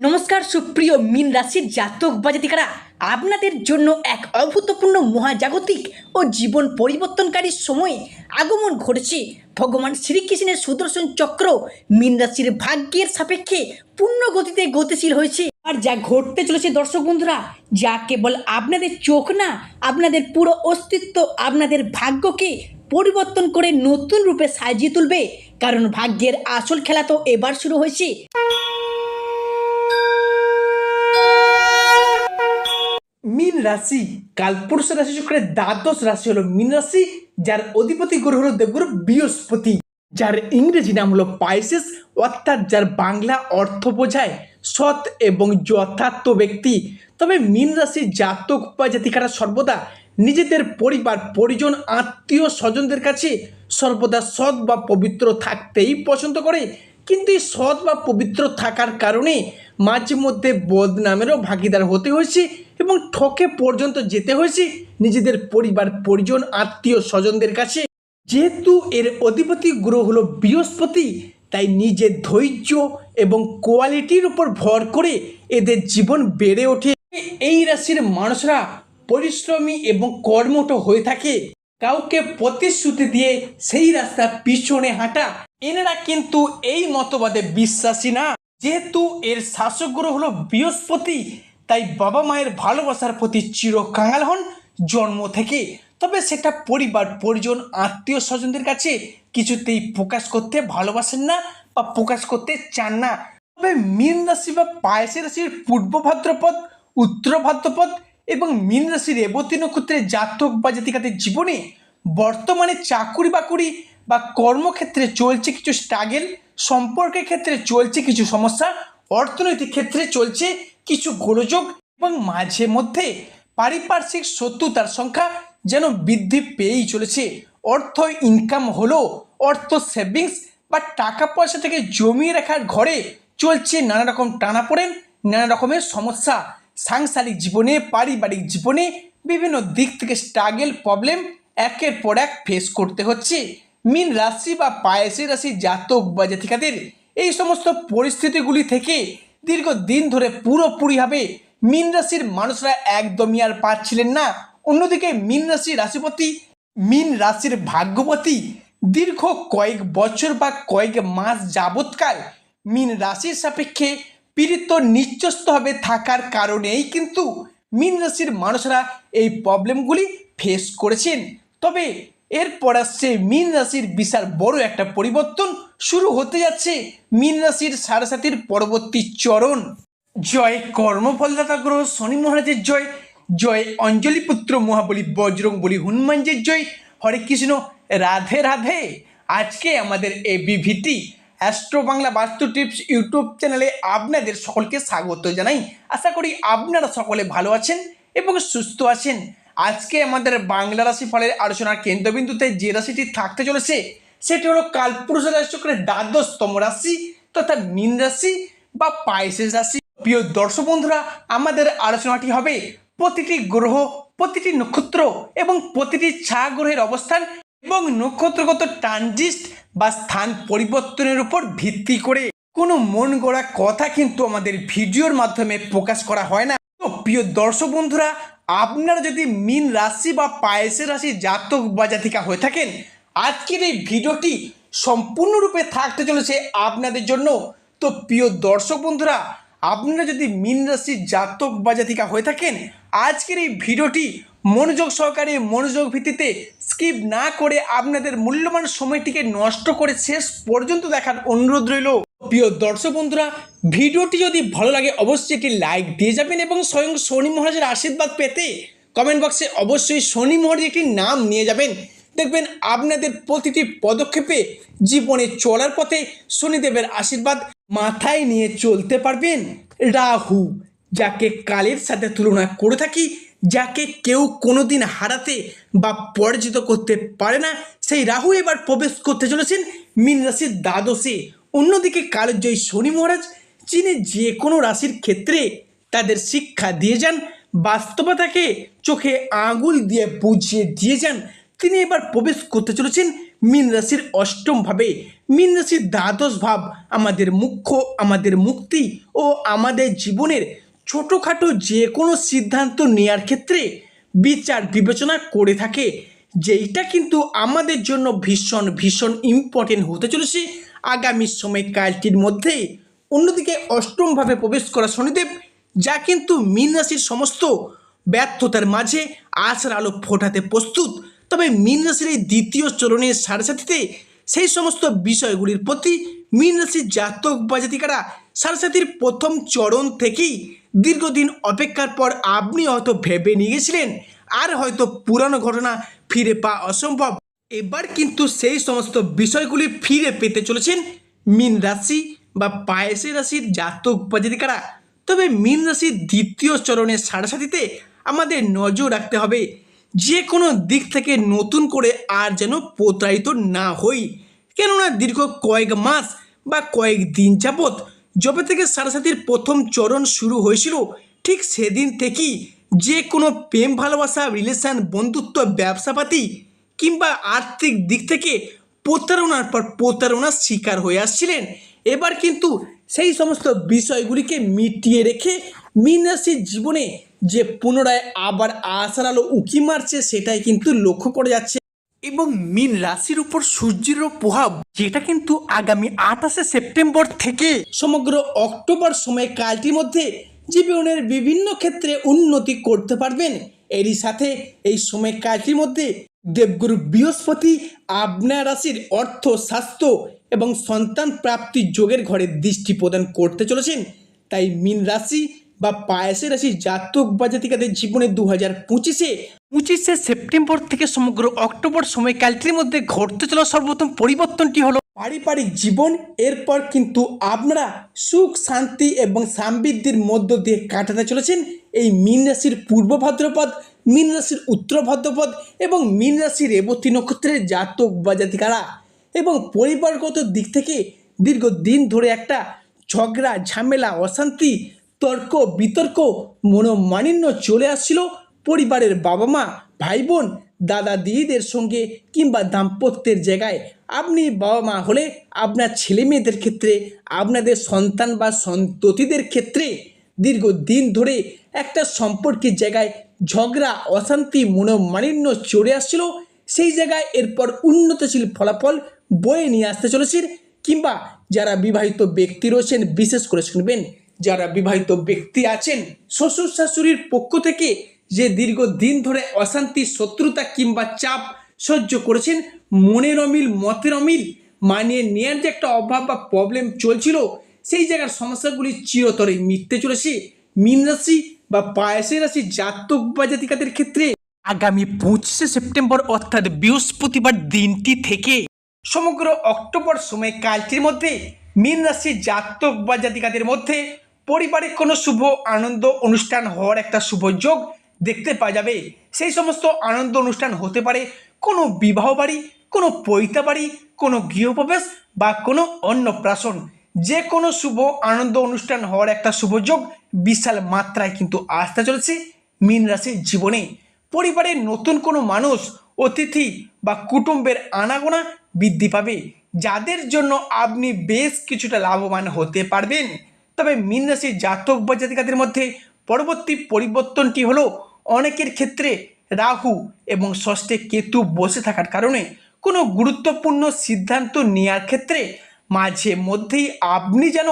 নমস্কার, সুপ্রিয় মিন রাশির জাতক বা জাতিকারা। আপনাদের জন্য এক অভূতপূর্ণ মহাজাগতিক ও জীবন পরিবর্তনকারী সময়ে আগমন ঘটেছে। ভগবান শ্রীকৃষ্ণের সুদর্শন চক্র মিন রাশির ভাগ্যের সাপেক্ষে পূর্ণ গতিতে গতিশীল হয়েছে। আর যা ঘটতে চলেছে দর্শক বন্ধুরা, যা কেবল আপনাদের চোখ না, আপনাদের পুরো অস্তিত্ব, আপনাদের ভাগ্যকে পরিবর্তন করে নতুন রূপে সাজিয়ে তুলবে। কারণ ভাগ্যের আসল খেলা তো এবার শুরু হয়েছে। রাশি কালপুরুষ রাশি চক্রের দ্বাদশ রাশি হলো মীন রাশি, যার অধিপতি গ্রহ হলো দেবগুরু বৃহস্পতি। যার ইংরেজি নাম হলো পাইসেস, অর্থাৎ যার বাংলা অর্থ বোঝায় সৎ এবং যথার্থ ব্যক্তি। তবে মীন রাশির জাতক বা জাতিকারা সর্বদা নিজেদের পরিবার, পরিজন আত্মীয় স্বজনদের কাছে সর্বদা সৎ বা পবিত্র থাকতেই পছন্দ করে। কিন্তু এই সৎ বা পবিত্র থাকার কারণে মাঝে মধ্যে বদনামেরও ভাগিদার হতে হয়েছে এবং ঠকে পর্যন্ত যেতে হয়েছে নিজেদের পরিবার, পরিজন, আত্মীয় স্বজনদের কাছে। যেহেতু এর অধিপতি গ্রহ হলো বৃহস্পতি, তাই নিজের ধৈর্য এবং কোয়ালিটির উপর ভর করে এদের জীবন বেড়ে ওঠে। এই রাশির মানুষরা পরিশ্রমী এবং কর্মঠ হয়ে থাকে। কাউকে প্রতিশ্রুতি দিয়ে সেই রাস্তা পিছনে হাঁটা, এনারা কিন্তু এই মতবাদে বিশ্বাসী না। যেহেতু এর শাসক গ্রহ হলো বৃহস্পতি, তাই বাবা মায়ের ভালোবাসার প্রতি চিরকাঙাল হন জন্ম থেকে। তবে সেটা পরিবার, পরিজন, আত্মীয় স্বজনদের কাছে কিছুতেই প্রকাশ করতে ভালোবাসেন না বা প্রকাশ করতে চান না। তবে মীন রাশি বা পায়েসের রাশির পূর্ব ভাদ্রপদ, উত্তর ভাদ্রপদ এবং মীন রাশির রেবতী নক্ষত্রের জাতক বা জাতিকাদের জীবনে বর্তমানে চাকুরি বাকুরি বা কর্মক্ষেত্রে চলছে কিছু স্ট্রাগেল সম্পর্কের ক্ষেত্রে চলছে কিছু সমস্যা, অর্থনৈতিক ক্ষেত্রে চলছে কিছু গোলযোগ এবং মাঝে মধ্যে পারিপার্শ্বিক শত্রুতার সংখ্যা যেন বৃদ্ধি পেয়েই চলেছে। অর্থ ইনকাম হলো, অর্থ সেভিংস বা টাকা পয়সা থেকে জমিয়ে রাখার ঘরে চলছে নানা রকম টানাপোড়েন, নানা রকমের সমস্যা। সাংসারিক জীবনে, পারিবারিক জীবনে বিভিন্ন দিক থেকে স্ট্রাগেল প্রবলেম একের পর এক ফেস করতে হচ্ছে। মিন রাশি বা পায়েসি রাশি জাতক বা জাতিকাদের এই সমস্ত পরিস্থিতিগুলি থেকে দীর্ঘদিন ধরে পুরোপুরিভাবে মিন রাশির মানুষরা একদমই আর পাচ্ছিলেন না। অন্যদিকে মিন রাশি রাশিপতি, মিন রাশির ভাগ্যবতী দীর্ঘ কয়েক বছর বা কয়েক মাস যাবৎকাল মিন রাশির সাপেক্ষে পীড়িত নিশ্চস্তভাবে থাকার কারণেই কিন্তু মিন রাশির মানুষরা এই প্রবলেমগুলি ফেস করেছেন। তবে এরপর আসছে মিন রাশির বিশাল বড় একটা পরিবর্তন শুরু হতে যাচ্ছে মিন রাশির সারাসাতির পরবর্তী চরণ। জয় কর্মফলদাতা গ্রহ শনি মহারাজের জয় জয় অঞ্জলি পুত্র মহাবলী বজরং বলি হনুমানজির জয়। হরে কৃষ্ণ, রাধে রাধে। আজকে আমাদের এই বিভিটি অ্যাস্ট্রো বাংলা বাস্তু টিপস ইউটিউব চ্যানেলে আপনাদের সকলকে স্বাগত জানাই। আশা করি আপনারা সকলে ভালো আছেন এবং সুস্থ আছেন। আজকে আমাদের বাংলা রাশি ফলের আলোচনার কেন্দ্রবিন্দুতে যে রাশিটি থাকতে চলেছে, সেটি হলো কালপুরুষ রাশি চক্রের দ্বাদশতম রাশি তথা মীন রাশি বা পাইসেস রাশি। প্রিয় দর্শক বন্ধুরা, আমাদের আলোচনাটি হবে প্রতিটি গ্রহ, প্রতিটি নক্ষত্র এবং প্রতিটি ছা গ্রহের অবস্থান এবং নক্ষত্রগত ট্রানজিস্ট বা স্থান পরিবর্তনের উপর ভিত্তি করে। কোনো মন গড়া কথা কিন্তু আমাদের ভিডিওর মাধ্যমে প্রকাশ করা হয় না। তো প্রিয় দর্শক বন্ধুরা, আপনারা যদি মিন রাশি বা পায়েসের রাশি জাতক বা জাতিকা হয়ে থাকেন, আজকের এই ভিডিওটি সম্পূর্ণরূপে থাকতে চলেছে আপনাদের জন্য। তো প্রিয় দর্শক বন্ধুরা, আপনারা যদি মিন রাশির জাতক বা জাতিকা হয়ে থাকেন, আজকের এই ভিডিওটি মনোযোগ সহকারে মনোযোগ ভিত্তিতে স্কিপ না করে আপনাদের মূল্যবান সময়টিকে নষ্ট করে শেষ পর্যন্ত দেখার অনুরোধ রইল। প্রিয় দর্শক বন্ধুরা, ভিডিওটি যদি ভালো লাগে, অবশ্যই একটি লাইক দিয়ে যাবেন এবং স্বয়ং শনি মহারাজের আশীর্বাদ পেতে কমেন্ট বক্সে অবশ্যই শনি মহারাজের একটি নাম নিয়ে যাবেন। দেখবেন আপনাদের প্রতিটি পদক্ষেপে জীবনে চলার পথে শনিদেবের আশীর্বাদ মাথায় নিয়ে চলতে পারবেন। রাহু, যাকে কালের সাথে তুলনা করে থাকি যাকে কেউ কোনোদিন হারাতে বা পরাজিত করতে পারে না, সেই রাহু এবার প্রবেশ করতে চলেছেন মীন রাশির দ্বাদশে। অন্যদিকে কালজয়ী শনি মহারাজ, যিনি যে কোনো রাশির ক্ষেত্রে তাদের শিক্ষা দিয়ে যান, বাস্তবতাকে চোখে আঙুল দিয়ে বুঝিয়ে দিয়ে যান, তিনি এবার প্রবেশ করতে চলেছেন মীন রাশির অষ্টম ভাবে। মীন রাশির দ্বাদশ ভাব আমাদের মুখ্য, আমাদের মুক্তি ও আমাদের জীবনের ছোটোখাটো যে কোনো সিদ্ধান্ত নেওয়ার ক্ষেত্রে বিচার বিবেচনা করে থাকে, যেইটা কিন্তু আমাদের জন্য ভীষণ ভীষণ ইম্পর্টেন্ট হতে চলেছে। আগামী সময় সময়কালটির মধ্যে অন্যদিকে অষ্টমভাবে প্রবেশ করা শনিদেব, যা কিন্তু মীন রাশির সমস্ত ব্যর্থতার মাঝে আশার আলো ফোটাতে প্রস্তুত। তবে মীন রাশির এই দ্বিতীয় চরণের সাড়ে সাথীতে সেই সমস্ত বিষয়গুলির প্রতি মীন রাশির জাতক বা জাতিকারা সাড়ে সাথীর প্রথম চরণ থেকেই দীর্ঘদিন অপেক্ষার পর আপনি হয়তো ভেবে নিয়ে গেছিলেন আর হয়তো পুরানো ঘটনা ফিরে পাওয়া অসম্ভব। এবার কিন্তু সেই সমস্ত বিষয়গুলি ফিরে পেতে চলেছেন মীন রাশি বা পায়েসের রাশির জাতক বা জাতিকারা তবে মীন রাশির দ্বিতীয় চরণের সাড়ে সাথীতে আমাদের নজর রাখতে হবে যে কোনো দিক থেকে নতুন করে আর যেন প্রতারিত না হই। কেননা দীর্ঘ কয়েক মাস বা কয়েক দিন যাবৎ যবে থেকে সাড়ে সাথীর প্রথম চরণ শুরু হয়েছিল, ঠিক সেদিন থেকেই যে কোনো প্রেম, ভালোবাসা রিলেশান বন্ধুত্ব, ব্যবসাপাতি কিংবা আর্থিক দিক থেকে প্রতারণার পর প্রতারণার শিকার হয়ে আসছিলেন। এবার কিন্তু সেই সমস্ত বিষয়গুলিকে মিটিয়ে রেখে মীন রাশির জীবনে যে পুনরায় আবার আশার আলো উকি মারছে, সেটাই কিন্তু লক্ষ্য করে যাচ্ছে। এবং মিন রাশির উপর সূর্যের প্রভাব, যেটা কিন্তু আগামী আঠাশে সেপ্টেম্বর থেকে সমগ্র অক্টোবর সময় কালটির মধ্যে জীবনের বিভিন্ন ক্ষেত্রে উন্নতি করতে পারবেন। এরই সাথে এই সময় কালটির মধ্যে দেবগুরু বৃহস্পতি আপনার রাশির অর্থ, স্বাস্থ্য এবং সন্তান প্রাপ্তির যোগের ঘরে দৃষ্টি প্রদান করতে চলেছেন। তাই মিন রাশি বা পায়েসে রাশি জাতক বা জাতিকাদের জীবনে দু হাজার পঁচিশে। পঁচিশে সেপ্টেম্বর থেকে সমগ্র অক্টোবর সময়কালটির মধ্যে ঘটতে চলা সর্বপ্রথম পরিবর্তনটি হলো পারিবারিক জীবন। এরপর কিন্তু আপনারা সুখ, শান্তি এবং সমৃদ্ধির মধ্য দিয়ে কাটাতে চলেছেন এই মীন রাশির পূর্ব ভাদ্রপদ, মীন রাশির উত্তর ভাদ্রপদ এবং মীন রাশির রেবতী নক্ষত্রের জাতক বা জাতিকারা। এবং পরিবারগত দিক থেকে দীর্ঘদিন ধরে একটা ঝগড়া, ঝামেলা, অশান্তি তর্ক, বিতর্ক মনোমালিন্য চলে আসছিল পরিবারের বাবা মা ভাই বোন দাদা দিদিদের সঙ্গে কিংবা দাম্পত্যের জায়গায়। আপনি বাবা মা হলে আপনার ছেলে মেয়েদের ক্ষেত্রে, আপনাদের সন্তান বা সন্ততিদের ক্ষেত্রে দীর্ঘদিন ধরে একটা সম্পর্কের জায়গায় ঝগড়া, অশান্তি মনোমালিন্য চলে আসছিল। সেই জায়গায় এরপর উন্নতশীল ফলাফল বয়ে নিয়ে আসতে চলেছে কিংবা যারা বিবাহিত ব্যক্তি রয়েছেন, বিশেষ করে শুনবেন যারা বিবাহিত ব্যক্তি আছেন, শ্বশুর শাশুড়ির পক্ষ থেকে যে দীর্ঘদিন ধরে অশান্তি, শত্রুতা কিংবা চাপ সহ্য করেছেন, মনের অমিল, মতের অমিল মানিয়ে নেওয়ার যে একটা অভাব বা প্রবলেম চলছিল, সেই জায়গার সমস্যাগুলি চিরতরে মিটতে চলেছে। মীন রাশি বা পায়েসে রাশি জাতক বা জাতিকাদের ক্ষেত্রে আগামী পঁচিশে সেপ্টেম্বর অর্থাৎ বৃহস্পতিবার দিনটি থেকে সমগ্র অক্টোবর সময় কালটির মধ্যে মীন রাশি জাতক বা জাতিকাদের মধ্যে পরিবারে কোনো শুভ আনন্দ অনুষ্ঠান হওয়ার একটা শুভ যোগ দেখতে পাওয়া যাবে। সেই সমস্ত আনন্দ অনুষ্ঠান হতে পারে কোনো বিবাহ বাড়ি, কোনো পৈতা বাড়ি, কোনো গৃহপ্রবেশ বা কোনো অন্নপ্রাশন। যে কোনো শুভ আনন্দ অনুষ্ঠান হওয়ার একটা শুভ যোগ বিশাল মাত্রায় কিন্তু আসতে চলেছে মীন রাশির জীবনে। পরিবারের নতুন কোনো মানুষ, অতিথি বা কুটুম্বের আনাগোনা বৃদ্ধি পাবে। যাদের জন্য আপনি বেশ কিছুটা লাভবান হতে পারবেন। তবে মীন রাশির জাতক বা জাতিকাদের মধ্যে পরবর্তী পরিবর্তনটি হলো অনেকের ক্ষেত্রে রাহু এবং ষষ্ঠে কেতু বসে থাকার কারণে কোনো গুরুত্বপূর্ণ সিদ্ধান্ত নেওয়ার ক্ষেত্রে মাঝে মধ্যেই আপনি যেন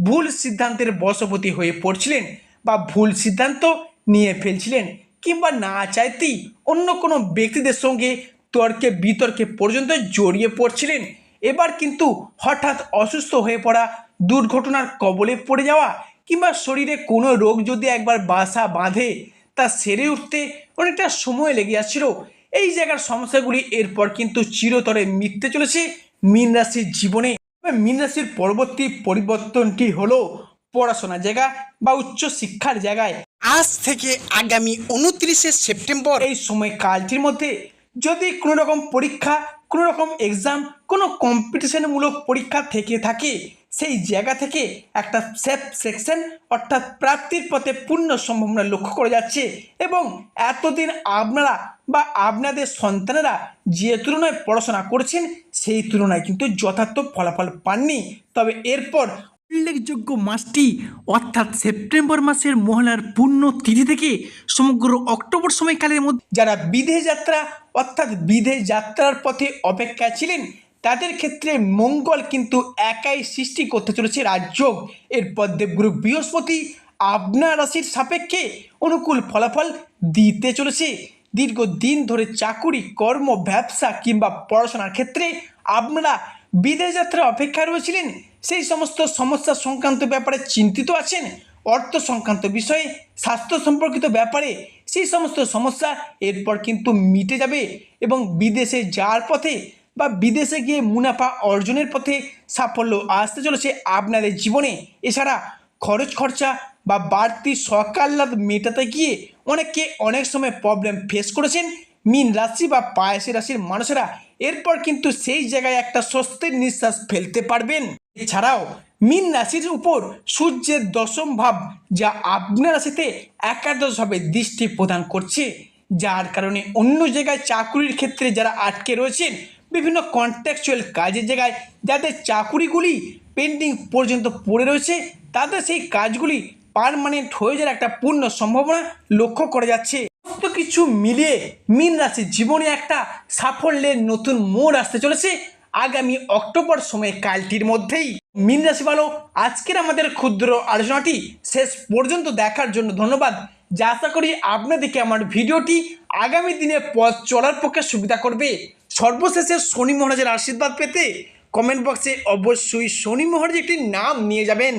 ভুল সিদ্ধান্তের বশবর্তী হয়ে পড়ছিলেন বা ভুল সিদ্ধান্ত নিয়ে ফেলছিলেন কিংবা না চাইতেই অন্য কোনো ব্যক্তিদের সঙ্গে তর্কে বিতর্কে পর্যন্ত জড়িয়ে পড়ছিলেন এবার কিন্তু হঠাৎ অসুস্থ হয়ে পড়া দুর্ঘটনার কবলে পড়ে যাওয়া কিংবা শরীরে কোনো রোগ যদি একবার বাসা বাঁধে তা সেরে উঠতে অনেকটা সময় লেগে আসছিল এই জায়গার সমস্যাগুলি এরপর কিন্তু চিরতরে মিটতে চলেছে মীন রাশির জীবনে। মীন রাশির পরবর্তী পরিবর্তনটি হলো পড়াশোনার জায়গা বা উচ্চ শিক্ষার জায়গায়। আজ থেকে আগামী উনত্রিশে সেপ্টেম্বর এই সময় কালটির মধ্যে যদি কোনো রকম পরীক্ষা কোনো রকম এক্সাম কোনো কম্পিটিশনমূলক পরীক্ষা থেকে থাকে, সেই জায়গা থেকে একটা সেফ সেকশন অর্থাৎ প্রাপ্তির পথে পূর্ণ সম্ভাবনা লক্ষ্য করা যাচ্ছে এবং এতদিন আপনারা বা আপনাদের সন্তানেরা যে তুলনায় পড়াশোনা করছেন, সেই তুলনায় কিন্তু যথার্থ ফলাফল পাননি। তবে এরপর উল্লেখযোগ্য মাসটি অর্থাৎ সেপ্টেম্বর মাসের মহলার পূর্ণ তিথি থেকে সমগ্র অক্টোবর সময়কালের মধ্যে যারা বিদেশ যাত্রা অর্থাৎ বিদেশ যাত্রার পথে অপেক্ষায় ছিলেন তাদের ক্ষেত্রে মঙ্গল কিন্তু একাই সৃষ্টি করতে চলেছে রাজযোগ এরপর দেবগুরু বৃহস্পতি আপনার রাশির সাপেক্ষে অনুকূল ফলাফল দিতে চলেছে। দীর্ঘদিন ধরে চাকুরি, কর্ম, ব্যবসা কিংবা পড়াশোনার ক্ষেত্রে আপনারা বিদেশ যাত্রা অপেক্ষায় রয়েছিলেন। সেই সমস্ত সমস্যা সংক্রান্ত ব্যাপারে চিন্তিত আছেন। অর্থ সংক্রান্ত বিষয়ে, স্বাস্থ্য সম্পর্কিত ব্যাপারে সেই সমস্ত সমস্যা এরপর কিন্তু মিটে যাবে এবং বিদেশে যাওয়ার পথে বা বিদেশে গিয়ে মুনাফা অর্জনের পথে সাফল্য আসতে চলেছে আপনাদের জীবনে। এছাড়া খরচ খরচা বা বাড়তি সকাল্লাদ মেটাতে গিয়ে অনেককে অনেক সময় প্রবলেম ফেস করেছেন মিন রাশি বা পায়েসি রাশির মানুষেরা। এরপর কিন্তু সেই জায়গায় একটা স্বস্তির নিঃশ্বাস ফেলতে পারবেন। এছাড়াও মিন রাশির উপর সূর্যের দশম ভাব যা আপনার রাশিতে একাদশভাবে দৃষ্টি প্রদান করছে, যার কারণে অন্য জায়গায় চাকুরির ক্ষেত্রে যারা আটকে রয়েছেন বিভিন্ন কন্ট্রাকচুয়াল কাজের জায়গায় যাদের চাকুরিগুলি পেন্ডিং পর্যন্ত পড়ে রয়েছে, তাদের সেই কাজগুলি পারমানেন্ট হয়ে যাওয়ার একটা পূর্ণ সম্ভাবনা লক্ষ্য করা যাচ্ছে। সমস্ত কিছু মিলিয়ে মীন রাশির জীবনে একটা সাফল্যের নতুন মোড় আসতে চলেছে আগামী অক্টোবর সময় কালটির মধ্যেই। মীন রাশি ভালো আজকের আমাদের ক্ষুদ্র আলোচনাটি শেষ পর্যন্ত দেখার জন্য ধন্যবাদ। যা আশা করি আপনাদেরকে আমার ভিডিওটি আগামী দিনে পথ চলার পক্ষে সুবিধা করবে। সর্বশেষে শনি মহারাজের আশীর্বাদ পেতে কমেন্ট বক্সে অবশ্যই শনি মহারাজ একটি নাম নিয়ে যাবেন।